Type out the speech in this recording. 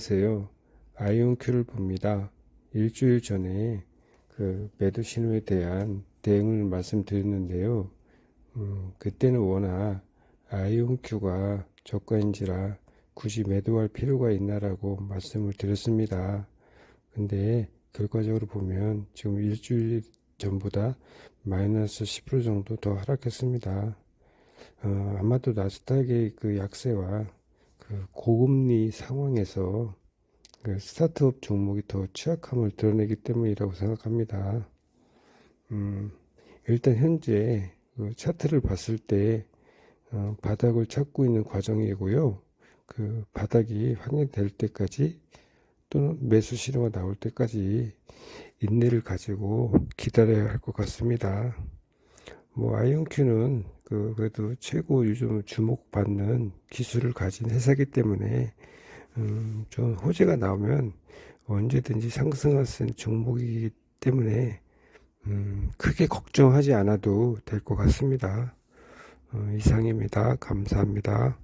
안녕하세요. 아이온큐를 봅니다. 일주일 전에 그 매도 신호에 대한 대응을 말씀드렸는데요. 음, 그때는 워낙 아이온큐가 저가인지라 굳이 매도할 필요가 있나라고 말씀을 드렸습니다. 근데 결과적으로 보면 지금 일주일 전보다 마이너스 10% 정도 더 하락했습니다. 어, 아마도 나스닥의 그 약세와 그 고금리 상황에서 그 스타트업 종목이 더 취약함을 드러내기 때문이라고 생각합니다. 음, 일단 현재 그 차트를 봤을 때 어, 바닥을 찾고 있는 과정이고요. 그 바닥이 확인될 때까지 또는 매수 신호가 나올 때까지 인내를 가지고 기다려야 할 것 같습니다. 뭐 아이온큐는 그 그래도 최고 요즘 주목받는 기술을 가진 회사이기 때문에 음, 좀 호재가 나오면 언제든지 상승할 수 있는 종목이기 때문에 음, 크게 걱정하지 않아도 될 것 같습니다. 어, 이상입니다. 감사합니다.